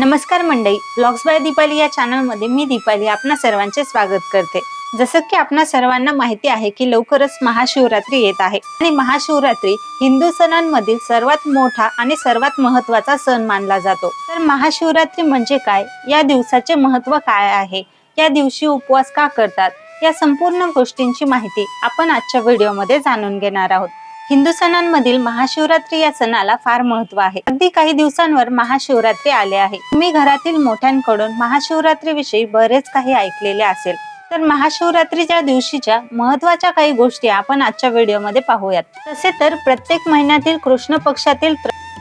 नमस्कार मंडळी blogs bye Deepali या चॅनलमध्ये मी दीपाली आपणा सर्वांचे स्वागत करते. जसं की आपणा सर्वांना माहिती आहे की लवकरच महाशिवरात्री येत आहे. आणि महाशिवरात्री हिंदू सणांमधील सर्वात मोठा आणि सर्वात महत्त्वाचा सण मानला जातो. तर महाशिवरात्री म्हणजे काय? या दिवसाचे महत्त्व काय आहे? या दिवशी उपवास का करतात? या संपूर्ण गोष्टींची माहिती आपण आजच्या व्हिडिओमध्ये जाणून घेणार आहोत. हिंदू सणांमधील महाशिवरात्री या सणाला फार महत्त्व आहे. अगदी काही दिवसांवर महाशिवरात्री आले आहे. तुम्ही घरातील मोठ्यांकडून महाशिवरात्री विषयी बरेच काही ऐकलेले असेल. तर महाशिवरात्रीच्या दिवशीच्या महत्त्वाच्या काही गोष्टी आपण आजच्या व्हिडिओमध्ये पाहूयात. तसे तर प्रत्येक महिन्यातील कृष्ण पक्षातील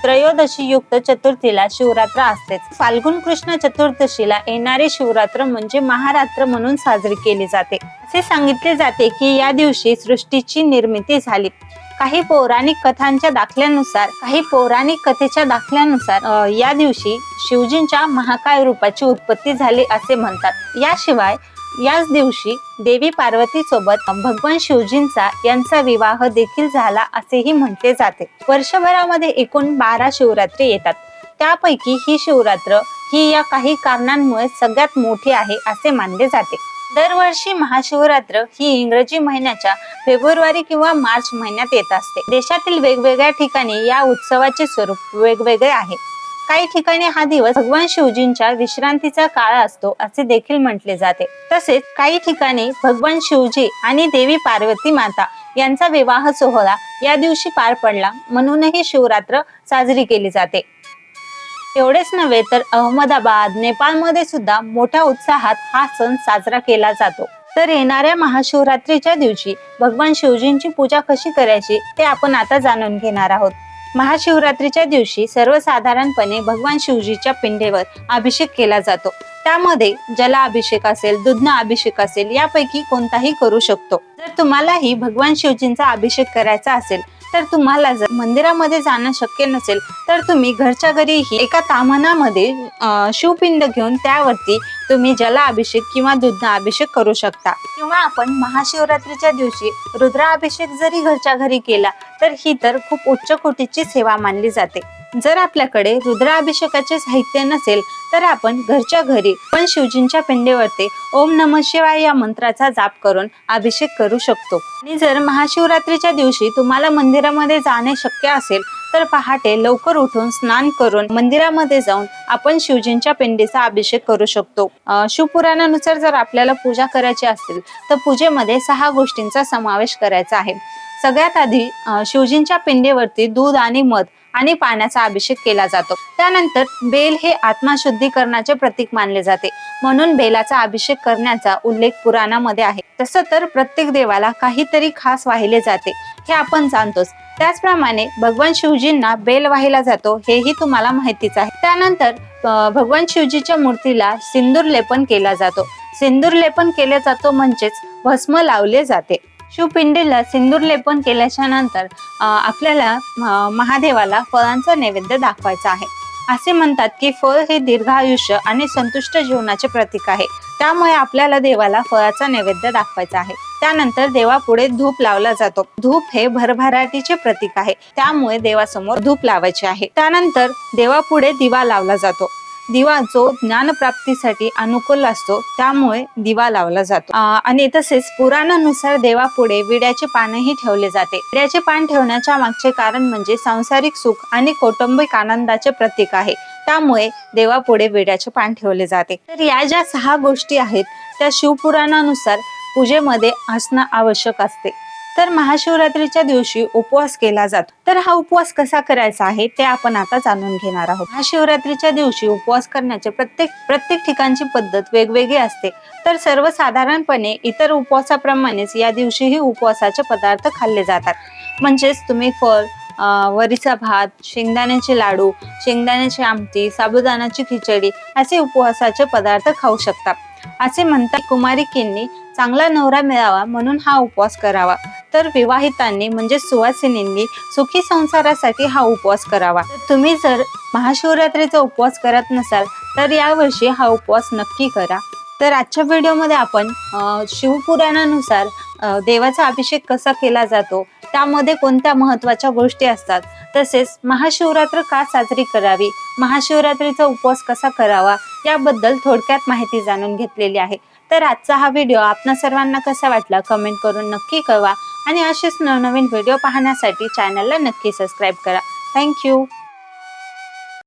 त्रयोदशी युक्त चतुर्थीला शिवरात्र असतेच. फाल्गुन कृष्ण चतुर्दशीला येणारे शिवरात्र म्हणजे महारात्र म्हणून साजरी केली जाते. असे सांगितले जाते की या दिवशी सृष्टीची निर्मिती झाली. काही पौराणिक कथांच्या दाखल्यानुसार काही पौराणिक कथेच्या दाखल्यानुसार या दिवशी शिवजींच्या महाकाय रूपाची उत्पत्ती झाली असे म्हणतात. याशिवाय याच दिवशी देवी पार्वती सोबत भगवान शिवजींचा यांचा विवाह देखील झाला असेही म्हटले जाते. वर्षभरामध्ये एकूण बारा शिवरात्री येतात. त्यापैकी ही शिवरात्र ही या काही कारणांमुळे सगळ्यात मोठी आहे असे मानले जाते. दरवर्षी महाशिवरात्र ही इंग्रजी महिन्याच्या फेब्रुवारी किंवा मार्च महिन्यात येत असते. देशातील वेगवेगळ्या ठिकाणी या उत्सवाचे स्वरूप वेगवेगळे आहे. काही ठिकाणी हा दिवस भगवान शिवजींच्या विश्रांतीचा काळ असतो असे देखील म्हटले जाते. तसेच काही ठिकाणी भगवान शिवजी आणि देवी पार्वती माता यांचा विवाह सोहळा या दिवशी पार पडला म्हणूनही शिवरात्र साजरी केली जाते. एवढेच नव्हे तर अहमदाबाद नेपाळमध्ये सुद्धा मोठ्या उत्साहात हा सण साजरा केला जातो. तर येणाऱ्या महाशिवरात्रीच्या दिवशी भगवान शिवजींची पूजा कशी करायची ते आपण आता जाणून घेणार आहोत. महाशिवरात्रीच्या दिवशी सर्वसाधारणपणे भगवान शिवजीच्या पिंडेवर अभिषेक केला जातो. त्यामध्ये जलाभिषेक असेल दुधना अभिषेक असेल यापैकी कोणताही करू शकतो. जर तुम्हालाही भगवान शिवजींचा अभिषेक करायचा असेल तर तुम्हाला जर मंदिरामध्ये जाणं शक्य नसेल तर तुम्ही घरच्या घरीही एका तामनामध्ये शिवपिंड घेऊन त्यावरती तुम्ही जलाभिषेक किंवा दुधना अभिषेक करू शकता. किंवा आपण महाशिवरात्रीच्या दिवशी रुद्राभिषेक जरी घरच्या घरी केला तर ही तर खूप उच्च कोटीची सेवा मानली जाते. जर आपल्याकडे रुद्राभिषेकाचे साहित्य नसेल तर आपण घरच्या घरी पण शिवजींच्या पिंडेवरती ओम नम शिवाय या मंत्राचा जाप करून अभिषेक करू शकतो. आणि जर महाशिवरात्रीच्या दिवशी तुम्हाला मंदिरामध्ये जाणे शक्य असेल तर पहाटे लवकर उठून स्नान करून मंदिरामध्ये जाऊन आपण शिवजींच्या पिंडीचा अभिषेक करू शकतो. शिवपुराणानुसार जर आपल्याला पूजा करायची असेल तर पूजेमध्ये सहा गोष्टींचा समावेश करायचा आहे. सगळ्यात आधी शिवजींच्या पिंडीवरती दूध आणि मध आणि पाण्याचा अभिषेक केला जातो. त्यानंतर बेल हे आत्मशुद्धीकरणाचे प्रतीक मानले जाते. म्हणून बेलाचा अभिषेक करण्याचा उल्लेख पुराणामध्ये आहे. तसं तर प्रत्येक देवाला काहीतरी खास वाहिले जाते हे आपण जाणतोच. त्याचप्रमाणे भगवान शिवजींना बेल वाहिला जातो हेही तुम्हाला माहितीच आहे. त्यानंतर भगवान शिवजीच्या मूर्तीला सिंदूर लेपन केला जातो. सिंदूर लेपन केले जातो म्हणजेच भस्म लावले जाते. शिवपिंडीला सिंदूर लेपन केल्याच्यानंतर अं, आपल्याला महादेवाला फळांचा नैवेद्य दाखवायचा आहे. असे म्हणतात की फळ हे दीर्घायुष्य आणि संतुष्ट जीवनाचे प्रतीक आहे. त्यामुळे आपल्याला देवाला फळाचा नैवेद्य दाखवायचा आहे. त्यानंतर देवापुढे धूप लावला जातो. धूप हे भरभराटीचे प्रतीक आहे. त्यामुळे देवासमोर धूप लावायचे आहे. त्यानंतर देवापुढे दिवा लावला जातो. दिवा जो ज्ञानप्राप्तीसाठी अनुकूल असतो त्यामुळे दिवा लावला जातो. आणि तसेच पुराणानुसार देवापुढे विड्याचे पानही ठेवले जाते. विड्याचे पान ठेवण्याच्या मागचे कारण म्हणजे सांसारिक सुख आणि कौटुंबिक आनंदाचे प्रतीक आहे. त्यामुळे देवापुढे विड्याचे पान ठेवले जाते. तर या ज्या सहा गोष्टी आहेत त्या शिवपुराणानुसार पूजेमध्ये असणं आवश्यक असते. तर महाशिवरात्रीच्या दिवशी उपवास केला जातो. तर हा उपवास कसा करायचा आहे ते आपण आता जाणून घेणार आहोत. महाशिवरात्रीच्या दिवशी उपवास करण्याचे प्रत्येक प्रत्येक ठिकाणची पद्धत वेगवेगळी असते. तर सर्वसाधारणपणे इतर उपवासाप्रमाणेच या दिवशीही उपवासाचे पदार्थ खाल्ले जातात. म्हणजेच तुम्ही फळ वरीचा भात शेंगदाण्याचे लाडू शेंगदाण्याची आमटी साबुदाण्याची खिचडी असे उपवासाचे पदार्थ खाऊ शकता. असे म्हणतात कुमारिकेंनी चांगला नवरा मिळावा म्हणून हा उपवास करावा. तर विवाहितांनी म्हणजे सुवासिनींनी सुखी संसारासाठी हा उपवास करावा. तुम्ही जर महाशिवरात्रीचा उपवास करत नसाल तर यावर्षी हा उपवास नक्की करा. तर आजच्या व्हिडिओमध्ये आपण शिवपुराणानुसार देवाचा अभिषेक कसा केला जातो त्यामध्ये कोणत्या महत्त्वाच्या गोष्टी असतात? तसेच महाशिवरात्र का साजरी करावी? महाशिवरात्रीचा उपवास कसा करावा? याबद्दल थोडक्यात माहिती जाणून घेतलेली आहे. तर आजचा हा व्हिडिओ आपणा सर्वांना कसा वाटला कमेंट करून नक्की कळवा. आणि असेच नवनवीन व्हिडिओ पाहण्यासाठी चॅनलला नक्की सबस्क्राईब करा. थँक्यू